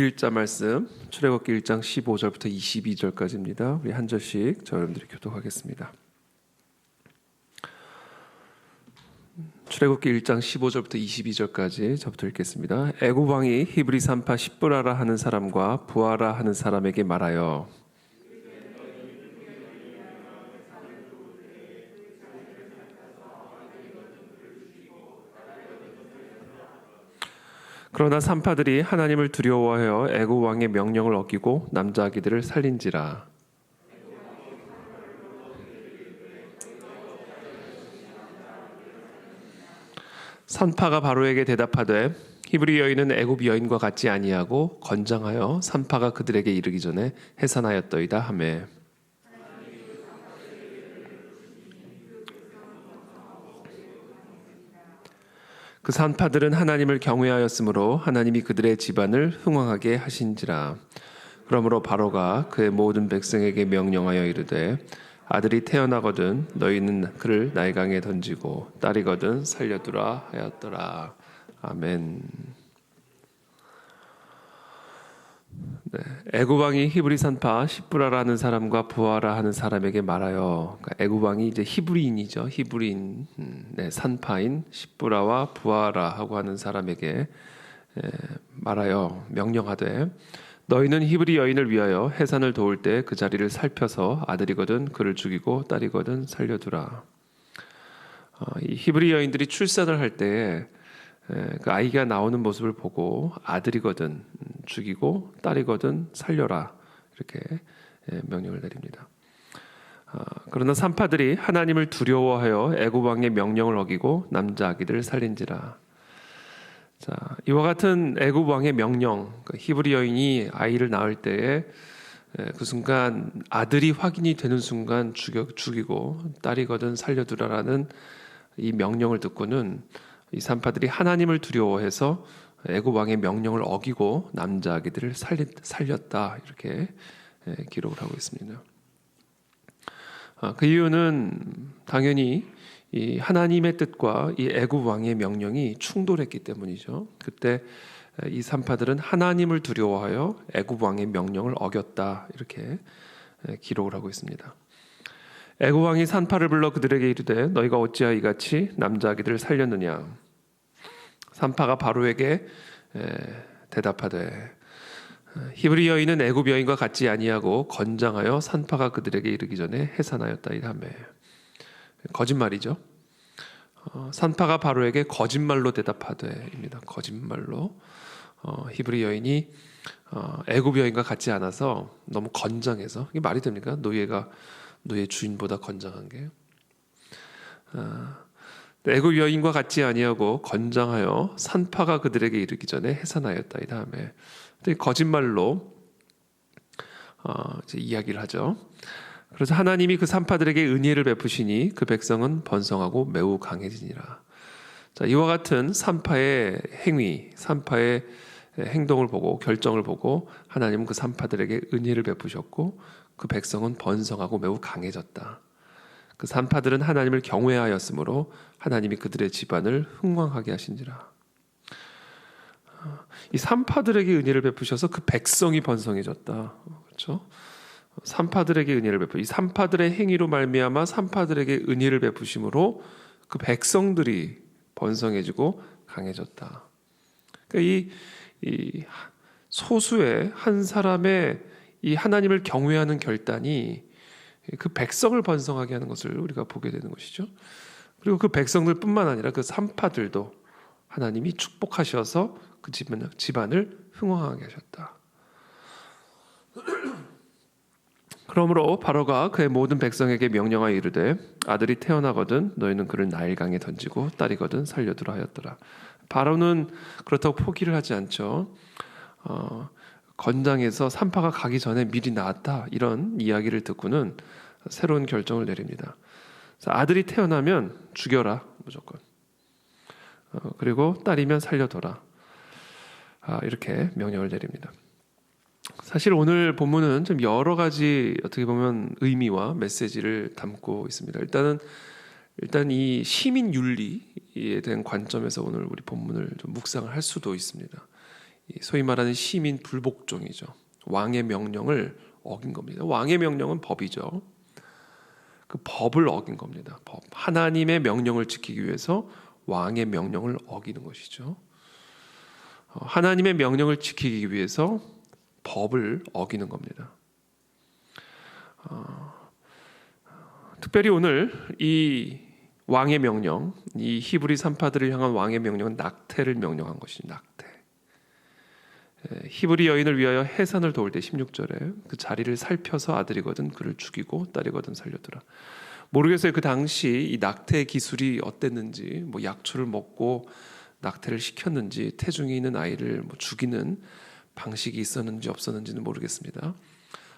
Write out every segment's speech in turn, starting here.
길자 말씀 출애굽기 1장 15절부터 22절까지입니다. 우리 한 절씩 저 여러분들이 교독하겠습니다. 출애굽기 1장 15절부터 22절까지 저부터 읽겠습니다. 애굽 왕이 히브리 산파 십브라라 하는 사람과 부하라 하는 사람에게 말하여 그러나 산파들이 하나님을 두려워하여 애굽 왕의 명령을 어기고 남자 아기들을 살린지라. 산파가 바로에게 대답하되 히브리 여인은 애굽 여인과 같지 아니하고 건장하여 산파가 그들에게 이르기 전에 해산하였더이다 하매 그 산파들은 하나님을 경외하였으므로 하나님이 그들의 집안을 흥왕하게 하신지라 그러므로 바로가 그의 모든 백성에게 명령하여 이르되 아들이 태어나거든 너희는 그를 나일강에 던지고 딸이거든 살려두라 하였더라 아멘. 네, 애굽 왕이 히브리 산파 시브라라는 사람과 부하라 하는 사람에게 말하여 그러니까 애굽 왕이 이제 히브리인이죠 히브리인 음, 네, 산파인 시브라와 부하라 하고 하는 사람에게 에, 말하여 명령하되 너희는 히브리 여인을 위하여 해산을 도울 때 그 자리를 살펴서 아들이거든 그를 죽이고 딸이거든 살려두라. 어, 이 히브리 여인들이 출산을 할 때 그 아이가 나오는 모습을 보고 아들이거든 음, 죽이고 딸이거든 살려라 이렇게 예, 명령을 내립니다. 아, 그러나 산파들이 하나님을 두려워하여 애굽 왕의 명령을 어기고 남자 아기들을 살린지라. 자, 이와 같은 애굽 왕의 명령, 그 히브리 여인이 아이를 낳을 때에 그 순간 아들이 확인이 되는 순간 죽여, 죽이고 딸이거든 살려두라라는 이 명령을 듣고는 이 산파들이 하나님을 두려워해서 애굽 왕의 명령을 어기고 남자 아기들을 살렸다 이렇게 기록을 하고 있습니다. 아, 그 이유는 당연히 이 하나님의 뜻과 이 애굽 왕의 명령이 충돌했기 때문이죠. 그때 이 산파들은 하나님을 두려워하여 애굽 왕의 명령을 어겼다 이렇게 기록을 하고 있습니다. 애굽 왕이 산파를 불러 그들에게 이르되 너희가 어찌하여 이같이 남자 아기들을 살렸느냐 산파가 바로에게 대답하되 히브리 여인은 애굽 여인과 같지 아니하고 건장하여 산파가 그들에게 이르기 전에 해산하였다 이 하매 거짓말이죠. 어, 산파가 바로에게 거짓말로 대답하되입니다. 거짓말로 어, 히브리 여인이 어, 애굽 여인과 같지 않아서 너무 건장해서 이게 말이 됩니까? 노예가 노예 주인보다 건장한 게 어, 애굽 여인과 같지 아니하고 건장하여 산파가 그들에게 이르기 전에 해산하였다 이 다음에 거짓말로 어, 이야기를 하죠. 그래서 하나님이 그 산파들에게 은혜를 베푸시니 그 백성은 번성하고 매우 강해지니라. 자, 이와 같은 산파의 행위, 산파의 행동을 보고 결정을 보고 하나님은 그 산파들에게 은혜를 베푸셨고 그 백성은 번성하고 매우 강해졌다. 그 산파들은 하나님을 경외하였으므로 하나님이 그들의 집안을 흥왕하게 하신지라. 이 산파들에게 은혜를 베푸셔서 그 백성이 번성해졌다. 그렇죠? 산파들에게 은혜를 베푸. 이 산파들의 행위로 말미암아 산파들에게 은혜를 베푸심으로 그 백성들이 번성해지고 강해졌다. 그러니까 이, 이 소수의 한 사람의 이 하나님을 경외하는 결단이 그 백성을 번성하게 하는 것을 우리가 보게 되는 것이죠. 그리고 그 백성들뿐만 아니라 그 산파들도 하나님이 축복하셔서 그 집안을 흥왕하게 하셨다. 그러므로 바로가 그의 모든 백성에게 명령하여 이르되 아들이 태어나거든 너희는 그를 나일강에 던지고 딸이거든 살려두라 하였더라. 바로는 그렇다고 포기를 하지 않죠. 어, 건장에서 산파가 가기 전에 미리 낳았다 이런 이야기를 듣고는 새로운 결정을 내립니다. 아들이 태어나면 죽여라 무조건. 어, 그리고 딸이면 살려둬라. 아, 이렇게 명령을 내립니다. 사실 오늘 본문은 좀 여러 가지 어떻게 보면 의미와 메시지를 담고 있습니다. 일단은 일단 이 시민 윤리에 대한 관점에서 오늘 우리 본문을 좀 묵상을 할 수도 있습니다. 이 소위 말하는 시민 불복종이죠. 왕의 명령을 어긴 겁니다. 왕의 명령은 법이죠. 그 법을 어긴 겁니다. 법. 하나님의 명령을 지키기 위해서 왕의 명령을 어기는 것이죠. 어, 하나님의 명령을 지키기 위해서 법을 어기는 겁니다. 어, 특별히 오늘 이 왕의 명령, 이 히브리 산파들을 향한 왕의 명령은 낙태를 명령한 것이죠. 낙태. 에, 히브리 여인을 위하여 해산을 도울 때 16절에 그 자리를 살펴서 아들이거든 그를 죽이고 딸이거든 살려두라. 모르겠어요. 그 당시 이 낙태 기술이 어땠는지, 뭐 약초를 먹고 낙태를 시켰는지, 태중에 있는 아이를 뭐 죽이는 방식이 있었는지 없었는지는 모르겠습니다.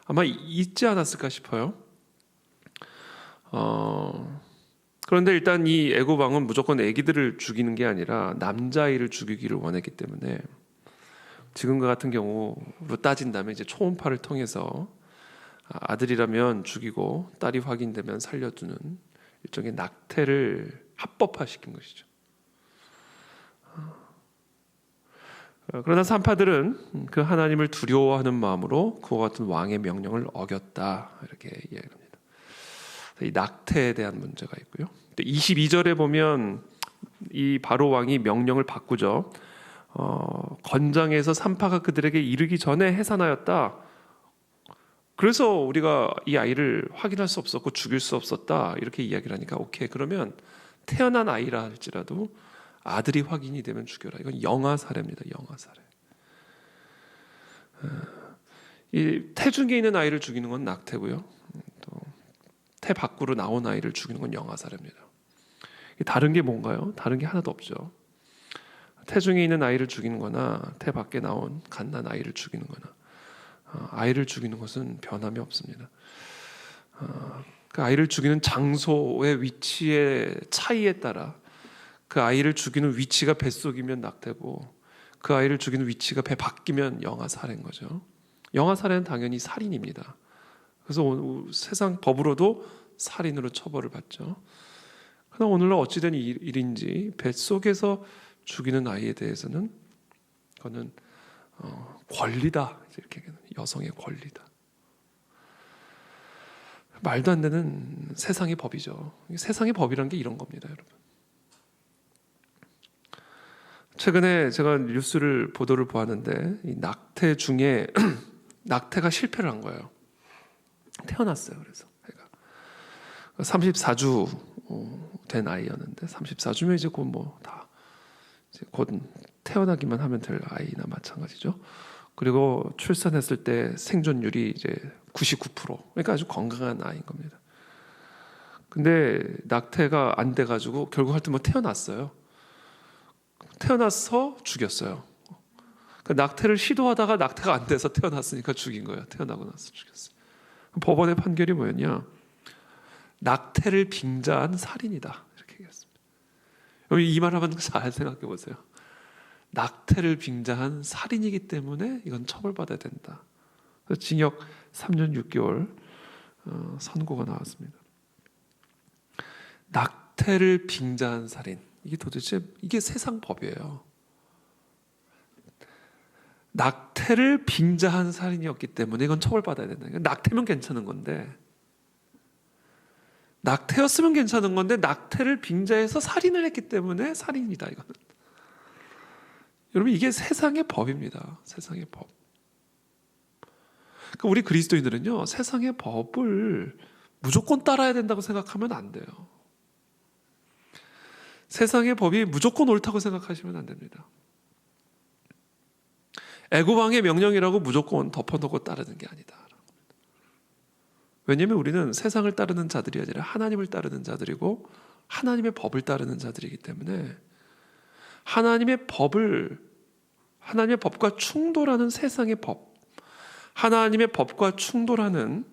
아마 있지 않았을까 싶어요. 어, 그런데 일단 이 애굽 왕은 무조건 아기들을 죽이는 게 아니라 남자아이를 죽이기를 원했기 때문에 지금과 같은 경우로 따진다면 이제 초음파를 통해서 아들이라면 죽이고 딸이 확인되면 살려두는 일종의 낙태를 합법화시킨 것이죠. 어, 그러나 산파들은 그 하나님을 두려워하는 마음으로 그와 같은 왕의 명령을 어겼다 이렇게 이야기합니다. 이 낙태에 대한 문제가 있고요. 22절에 보면 이 바로 왕이 명령을 바꾸죠. 어, 건장에서 산파가 그들에게 이르기 전에 해산하였다. 그래서 우리가 이 아이를 확인할 수 없었고 죽일 수 없었다 이렇게 이야기를 하니까 오케이 그러면 태어난 아이라 할지라도 아들이 확인이 되면 죽여라. 이건 영아 사례입니다. 영아 사례. 이 태중에 있는 아이를 죽이는 건 낙태고요. 또 태 밖으로 나온 아이를 죽이는 건 영아 사례입니다. 다른 게 뭔가요? 다른 게 하나도 없죠. 태중에 있는 아이를 죽이는 거나 태 밖에 나온 갓난 아이를 죽이는 거나 어, 아이를 죽이는 것은 변함이 없습니다. 어, 그 아이를 죽이는 장소의 위치의 차이에 따라 그 아이를 죽이는 위치가 뱃속이면 낙태고 그 아이를 죽이는 위치가 배 바뀌면 영아 살인 거죠. 영아 살인은 당연히 살인입니다. 그래서 세상 법으로도 살인으로 처벌을 받죠. 그러나 오늘날 어찌된 일인지 뱃속에서 죽이는 아이에 대해서는 그거는 어, 권리다 이렇게 여성의 권리다. 말도 안 되는 세상의 법이죠. 세상의 법이란 게 이런 겁니다, 여러분. 최근에 제가 뉴스를 보도를 보았는데 이 낙태 중에 낙태가 실패를 한 거예요. 태어났어요. 그래서 애가 34주 된 아이였는데 34주면 이제 곧 뭐다곧 태어나기만 하면 될 아이나 마찬가지죠. 그리고 출산했을 때 생존율이 이제 99% 그러니까 아주 건강한 아이인 겁니다. 근데 낙태가 안 돼가지고 결국 할때 뭐 태어났어요. 태어나서 죽였어요. 그 낙태를 시도하다가 낙태가 안 돼서 태어났으니까 죽인 거예요. 태어나고 나서 죽였어요. 법원의 판결이 뭐였냐? 낙태를 빙자한 살인이다 이렇게 얘기했습니다. 여기 이 말하면 잘 생각해 보세요. 낙태를 빙자한 살인이기 때문에 이건 처벌받아야 된다. 징역 3년 6개월 어, 선고가 나왔습니다. 낙태를 빙자한 살인 이게 도대체 이게 세상 법이에요. 낙태를 빙자한 살인이었기 때문에 이건 처벌받아야 된다. 낙태면 괜찮은 건데 낙태였으면 괜찮은 건데 낙태를 빙자해서 살인을 했기 때문에 살인이다 이거는. 여러분 이게 세상의 법입니다. 세상의 법. 우리 그리스도인들은요 세상의 법을 무조건 따라야 된다고 생각하면 안 돼요. 세상의 법이 무조건 옳다고 생각하시면 안 됩니다. 애고방의 명령이라고 무조건 덮어놓고 따르는 게 아니다. 왜냐하면 우리는 세상을 따르는 자들이 아니라 하나님을 따르는 자들이고 하나님의 법을 따르는 자들이기 때문에 하나님의 법을 하나님의 법과 충돌하는 세상의 법, 하나님의 법과 충돌하는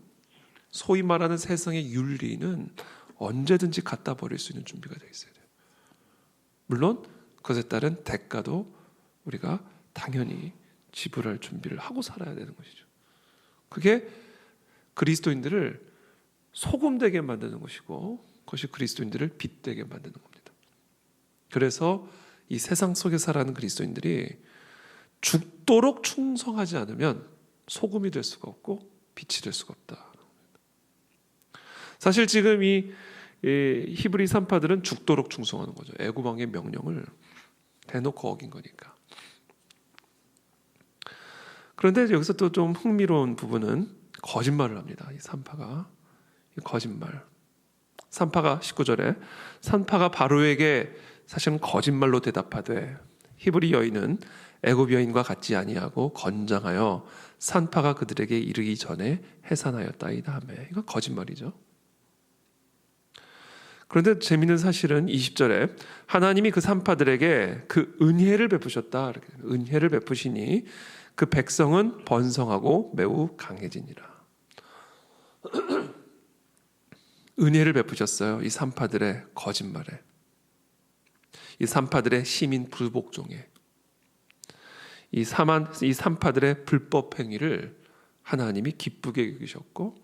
소위 말하는 세상의 윤리는 언제든지 갖다 버릴 수 있는 준비가 되어 있어야 돼요. 물론 그것에 따른 대가도 우리가 당연히 지불할 준비를 하고 살아야 되는 것이죠. 그게 그리스도인들을 소금되게 만드는 것이고 그것이 그리스도인들을 빛되게 만드는 겁니다. 그래서 이 세상 속에 살아가는 그리스도인들이 죽도록 충성하지 않으면 소금이 될 수가 없고 빛이 될 수가 없다. 사실 지금 이, 이 히브리 산파들은 죽도록 충성하는 거죠. 애굽왕의 명령을 대놓고 어긴 거니까. 그런데 여기서 또 좀 흥미로운 부분은 거짓말을 합니다. 이 산파가 이 거짓말. 산파가 19절에 산파가 바로에게 사실은 거짓말로 대답하되 히브리 여인은 애굽 여인과 같지 아니하고 건장하여 산파가 그들에게 이르기 전에 해산하였다이다 하매 이거 거짓말이죠. 그런데 재미있는 사실은 20절에 하나님이 그 산파들에게 그 은혜를 베푸셨다. 은혜를 베푸시니 그 백성은 번성하고 매우 강해지니라. 은혜를 베푸셨어요. 이 산파들의 거짓말에. 이 산파들의 시민 불복종에. 이 사만 이 산파들의 불법 행위를 하나님이 기쁘게 여기셨고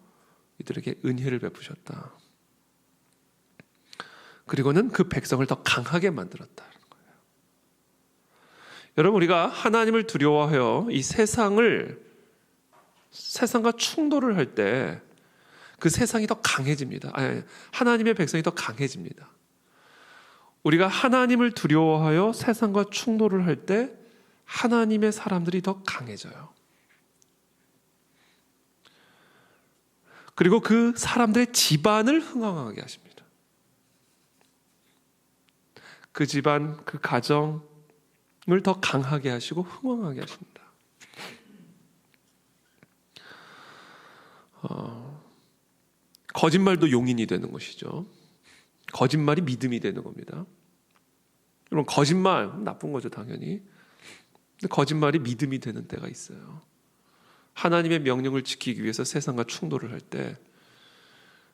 이들에게 은혜를 베푸셨다. 그리고는 그 백성을 더 강하게 만들었다. 여러분 우리가 하나님을 두려워하여 이 세상을 세상과 충돌을 할 때 그 세상이 더 강해집니다. 아니, 하나님의 백성이 더 강해집니다. 우리가 하나님을 두려워하여 세상과 충돌을 할 때 하나님의 사람들이 더 강해져요. 그리고 그 사람들의 집안을 흥왕하게 하십니다. 그 집안, 그 가정을 더 강하게 하시고 흥왕하게 하십니다. 어, 거짓말도 용인이 되는 것이죠. 거짓말이 믿음이 되는 겁니다. 여러분 거짓말 나쁜 거죠 당연히. 근데 거짓말이 믿음이 되는 때가 있어요. 하나님의 명령을 지키기 위해서 세상과 충돌을 할 때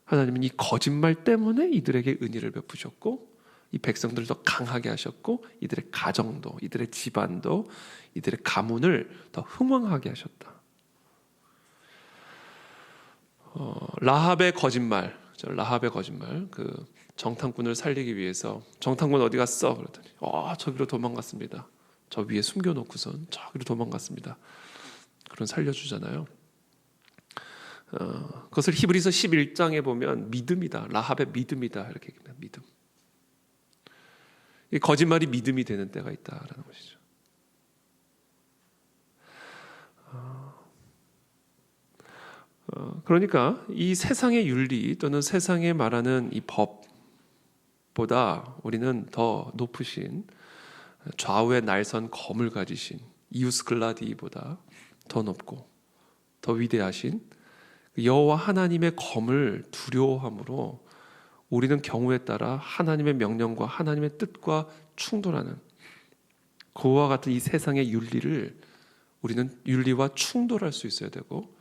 하나님은 이 거짓말 때문에 이들에게 은혜를 베푸셨고 이 백성들을 더 강하게 하셨고 이들의 가정도 이들의 집안도 이들의 가문을 더 흥왕하게 하셨다. 어, 라합의 거짓말, 라합의 거짓말, 그 정탐꾼을 살리기 위해서 정탐꾼 어디 갔어? 그랬더니 아 저기로 도망갔습니다. 저 위에 숨겨놓고선 저기로 도망갔습니다. 그런 살려주잖아요. 어, 그것을 히브리서 11장에 보면 믿음이다. 라합의 믿음이다. 이렇게 얘기합니다. 믿음. 이 거짓말이 믿음이 되는 때가 있다라는 것이죠. 어, 그러니까 이 세상의 윤리 또는 세상에 말하는 이 법보다 우리는 더 높으신 좌우에 날선 검을 가지신 이우스클라디보다 더 높고 더 위대하신 여호와 하나님의 검을 두려워함으로 우리는 경우에 따라 하나님의 명령과 하나님의 뜻과 충돌하는 그와 같은 이 세상의 윤리를 우리는 윤리와 충돌할 수 있어야 되고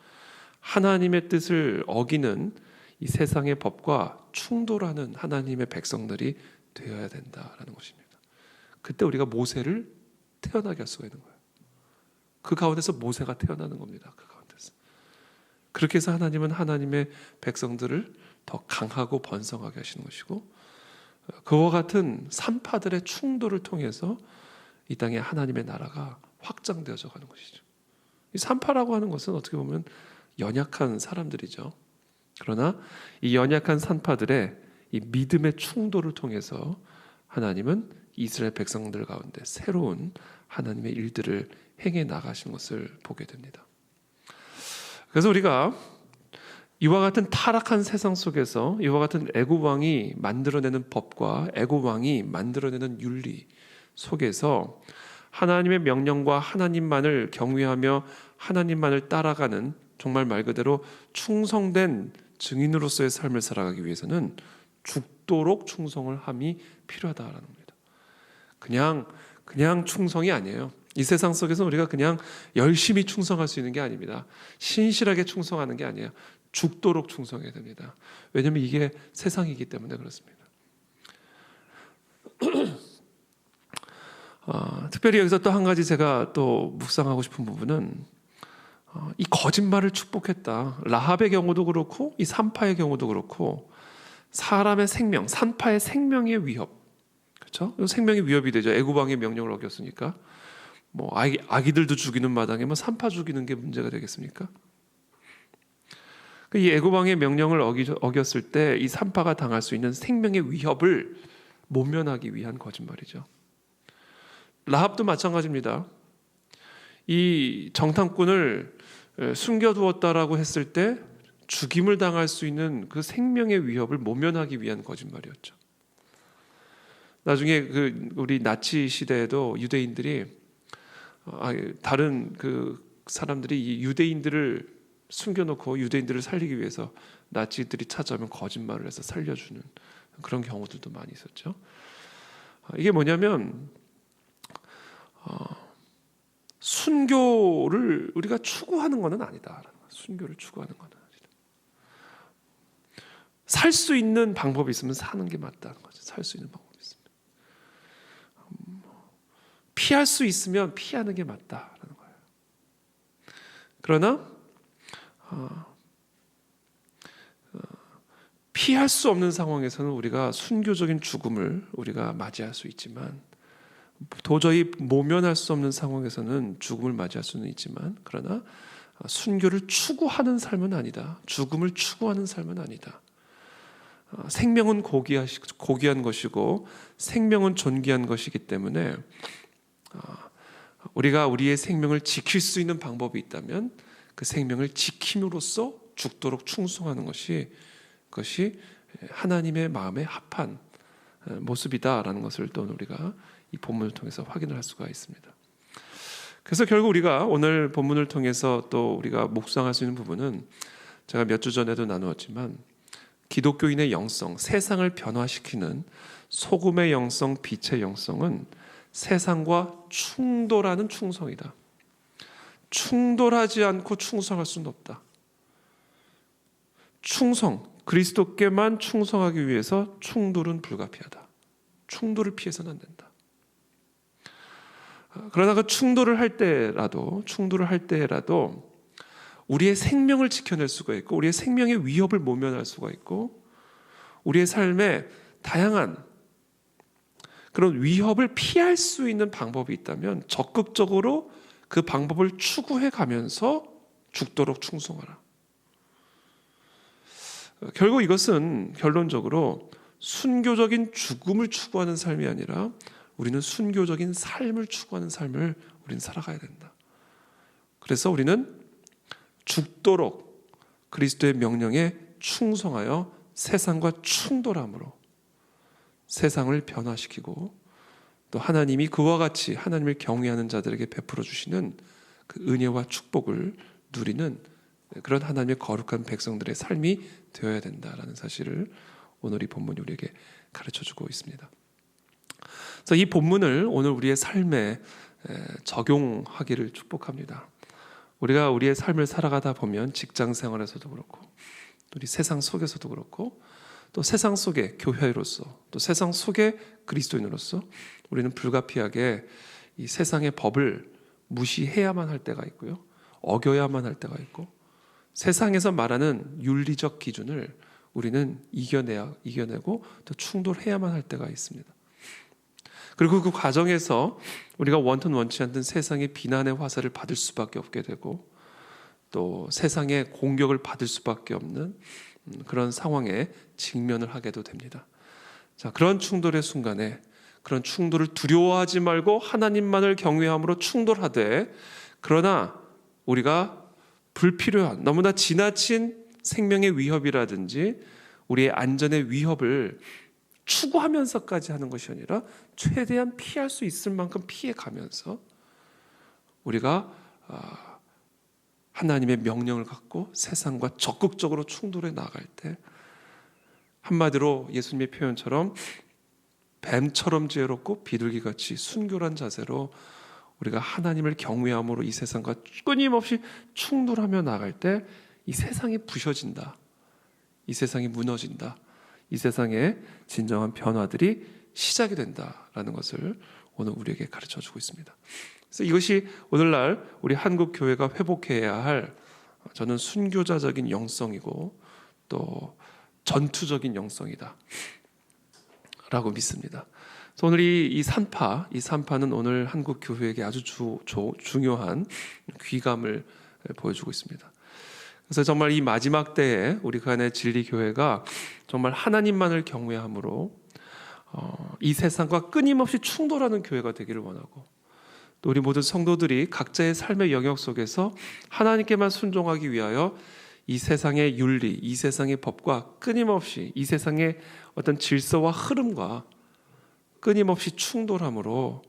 하나님의 뜻을 어기는 이 세상의 법과 충돌하는 하나님의 백성들이 되어야 된다라는 것입니다. 그때 우리가 모세를 태어나게 할 수가 있는 거예요. 그 가운데서 모세가 태어나는 겁니다. 그 가운데서. 그렇게 해서 하나님은 하나님의 백성들을 더 강하고 번성하게 하시는 것이고 그와 같은 산파들의 충돌을 통해서 이 땅에 하나님의 나라가 확장되어져 가는 것이죠. 이 산파라고 하는 것은 어떻게 보면 연약한 사람들이죠. 그러나 이 연약한 산파들의 이 믿음의 충돌을 통해서 하나님은 이스라엘 백성들 가운데 새로운 하나님의 일들을 행해 나가신 것을 보게 됩니다. 그래서 우리가 이와 같은 타락한 세상 속에서 이와 같은 애굽 왕이 만들어내는 법과 애굽 왕이 만들어내는 윤리 속에서 하나님의 명령과 하나님만을 경외하며 하나님만을 따라가는 정말 말 그대로 충성된 증인으로서의 삶을 살아가기 위해서는 죽도록 충성을 함이 필요하다라는 겁니다. 그냥 그냥 충성이 아니에요. 이 세상 속에서 우리가 그냥 열심히 충성할 수 있는 게 아닙니다. 신실하게 충성하는 게 아니에요. 죽도록 충성해야 됩니다. 왜냐하면 이게 세상이기 때문에 그렇습니다. 어, 특별히 여기서 또 한 가지 제가 또 묵상하고 싶은 부분은 어, 이 거짓말을 축복했다. 라합의 경우도 그렇고 이 산파의 경우도 그렇고 사람의 생명, 산파의 생명의 위협, 그렇죠? 생명의 위협이 되죠. 애굽왕의 명령을 어겼으니까 뭐 아기, 아기들도 죽이는 마당에 뭐 산파 죽이는 게 문제가 되겠습니까? 그이 애고방의 명령을 어기, 어겼을 때 이 산파가 당할 수 있는 생명의 위협을 모면하기 위한 거짓말이죠. 라합도 마찬가지입니다. 이 정탐꾼을 에, 숨겨두었다라고 했을 때 죽임을 당할 수 있는 그 생명의 위협을 모면하기 위한 거짓말이었죠. 나중에 그 우리 나치 시대에도 유대인들이 아, 다른 그 사람들이 이 유대인들을 숨겨놓고 유대인들을 살리기 위해서 나치들이 찾아오면 거짓말을 해서 살려주는 그런 경우들도 많이 있었죠. 아, 이게 뭐냐면 어, 순교를 우리가 추구하는 것은 아니다. 순교를 추구하는 것은. 살 수 있는 방법이 있으면 사는 게 맞다는 거죠. 살 수 있는 방법이 있으면 음, 피할 수 있으면 피하는 게 맞다라는 거예요. 그러나 피할 수 없는 상황에서는 우리가 순교적인 죽음을 우리가 맞이할 수 있지만 도저히 모면할 수 없는 상황에서는 죽음을 맞이할 수는 있지만 그러나 순교를 추구하는 삶은 아니다. 죽음을 추구하는 삶은 아니다. 어, 생명은 고귀한 것이고 생명은 존귀한 것이기 때문에 어, 우리가 우리의 생명을 지킬 수 있는 방법이 있다면 그 생명을 지킴으로써 죽도록 충성하는 것이 그것이 하나님의 마음에 합한 모습이다라는 것을 또 우리가 이 본문을 통해서 확인을 할 수가 있습니다. 그래서 결국 우리가 오늘 본문을 통해서 또 우리가 묵상할 수 있는 부분은 제가 몇 주 전에도 나누었지만 기독교인의 영성, 세상을 변화시키는 소금의 영성, 빛의 영성은 세상과 충돌하는 충성이다. 충돌하지 않고 충성할 수는 없다. 충성, 그리스도께만 충성하기 위해서 충돌은 불가피하다. 충돌을 피해서는 안 된다. 그러나 그 충돌을 할 때라도 충돌을 할 때라도 우리의 생명을 지켜낼 수가 있고 우리의 생명의 위협을 모면할 수가 있고 우리의 삶에 다양한 그런 위협을 피할 수 있는 방법이 있다면 적극적으로 그 방법을 추구해 가면서 죽도록 충성하라. 결국 이것은 결론적으로 순교적인 죽음을 추구하는 삶이 아니라 우리는 순교적인 삶을 추구하는 삶을 우리는 살아가야 된다. 그래서 우리는 죽도록 그리스도의 명령에 충성하여 세상과 충돌함으로 세상을 변화시키고 또 하나님이 그와 같이 하나님을 경외하는 자들에게 베풀어 주시는 그 은혜와 축복을 누리는 그런 하나님의 거룩한 백성들의 삶이 되어야 된다라는 사실을 오늘 이 본문이 우리에게 가르쳐 주고 있습니다. 그래서 이 본문을 오늘 우리의 삶에 적용하기를 축복합니다. 우리가 우리의 삶을 살아가다 보면 직장 생활에서도 그렇고 우리 세상 속에서도 그렇고 또 세상 속의 교회로서 또 세상 속의 그리스도인으로서 우리는 불가피하게 이 세상의 법을 무시해야만 할 때가 있고요. 어겨야만 할 때가 있고 세상에서 말하는 윤리적 기준을 우리는 이겨내야 이겨내고 또 충돌해야만 할 때가 있습니다. 그리고 그 과정에서 우리가 원튼 원치 않든 세상의 비난의 화살을 받을 수밖에 없게 되고 또 세상의 공격을 받을 수밖에 없는 음, 그런 상황에 직면을 하게도 됩니다. 자, 그런 충돌의 순간에 그런 충돌을 두려워하지 말고 하나님만을 경외함으로 충돌하되 그러나 우리가 불필요한 너무나 지나친 생명의 위협이라든지 우리의 안전의 위협을 추구하면서까지 하는 것이 아니라 최대한 피할 수 있을 만큼 피해 가면서 우리가 아, 하나님의 명령을 갖고 세상과 적극적으로 충돌해 나갈 때 한마디로 예수님의 표현처럼 뱀처럼 지혜롭고 비둘기같이 순결한 자세로 우리가 하나님을 경외함으로 이 세상과 끊임없이 충돌하며 나갈 때 이 세상이 부셔진다. 이 세상이 무너진다. 이 세상의 진정한 변화들이 시작이 된다라는 것을 오늘 우리에게 가르쳐 주고 있습니다. 그래서 이것이 오늘날 우리 한국 교회가 회복해야 할 저는 순교자적인 영성이고 또 전투적인 영성이다. 라고 믿습니다. 그래서 오늘 이, 이 산파, 이 산파는 오늘 한국 교회에게 아주 주, 조- 중요한 귀감을 보여주고 있습니다. 그래서 정말 이 마지막 때에 우리 그 안에 진리 교회가 정말 하나님만을 경외함으로 어, 이 세상과 끊임없이 충돌하는 교회가 되기를 원하고 또 우리 모든 성도들이 각자의 삶의 영역 속에서 하나님께만 순종하기 위하여 이 세상의 윤리, 이 세상의 법과 끊임없이 이 세상의 어떤 질서와 흐름과 끊임없이 충돌함으로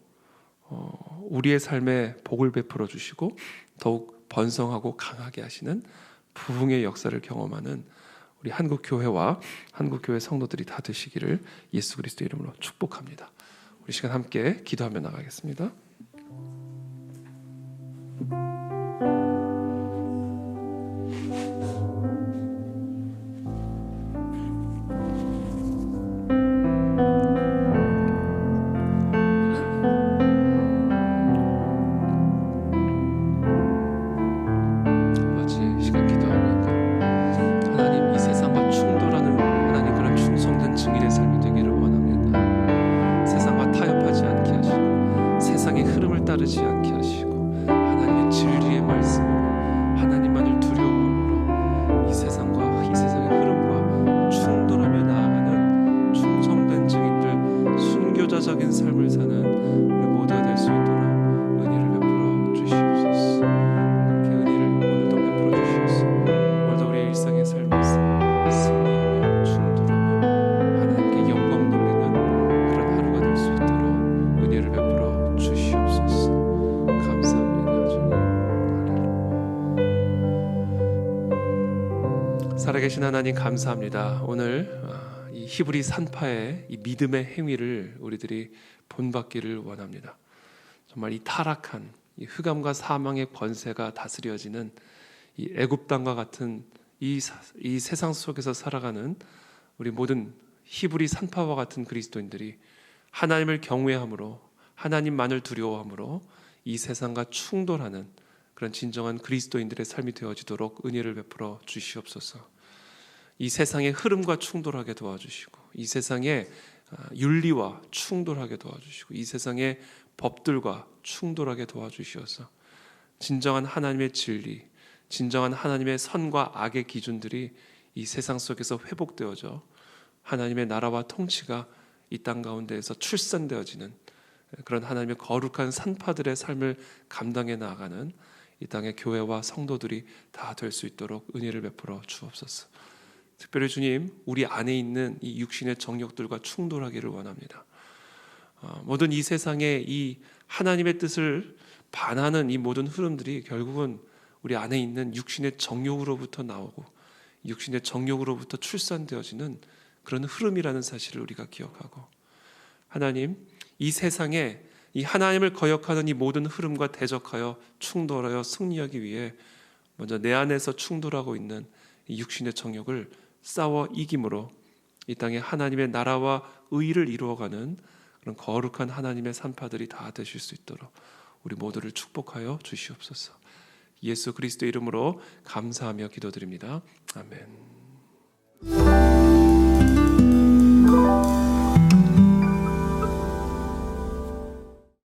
어, 우리의 삶에 복을 베풀어 주시고 더욱 번성하고 강하게 하시는 부흥의 역사를 경험하는 우리 한국 교회와 한국 교회 성도들이 다 되시기를 예수 그리스도 이름으로 축복합니다. 우리 시간 함께 기도하며 나가겠습니다. 같 하나님 감사합니다. 오늘 아, 이 히브리 산파의 이 믿음의 행위를 우리들이 본받기를 원합니다. 정말 이 타락한 이 흑암과 사망의 권세가 다스려지는 이 애굽 땅과 같은 이, 사- 이 세상 속에서 살아가는 우리 모든 히브리 산파와 같은 그리스도인들이 하나님을 경외함으로 하나님만을 두려워함으로 이 세상과 충돌하는 그런 진정한 그리스도인들의 삶이 되어지도록 은혜를 베풀어 주시옵소서. 이 세상의 흐름과 충돌하게 도와주시고 이 세상의 아, 윤리와 충돌하게 도와주시고 이 세상의 법들과 충돌하게 도와주시어서 진정한 하나님의 진리, 진정한 하나님의 선과 악의 기준들이 이 세상 속에서 회복되어져 하나님의 나라와 통치가 이 땅 가운데에서 출산되어지는 그런 하나님의 거룩한 산파들의 삶을 감당해 나아가는 이 땅의 교회와 성도들이 다 될 수 있도록 은혜를 베풀어 주옵소서. 특별히 주님, 우리 안에 있는 이 육신의 정욕들과 충돌하기를 원합니다. 어, 모든 이 세상의 이 하나님의 뜻을 반하는 이 모든 흐름들이 결국은 우리 안에 있는 육신의 정욕으로부터 나오고 육신의 정욕으로부터 출산되어지는 그런 흐름이라는 사실을 우리가 기억하고 하나님 이 세상에 이 하나님을 거역하는 이 모든 흐름과 대적하여 충돌하여 승리하기 위해 먼저 내 안에서 충돌하고 있는 이 육신의 정욕을 싸워 이김으로 이 땅에 하나님의 나라와 의를 이루어가는 그런 거룩한 하나님의 산파들이 다 되실 수 있도록 우리 모두를 축복하여 주시옵소서. 예수 그리스도 이름으로 감사하며 기도드립니다. 아멘.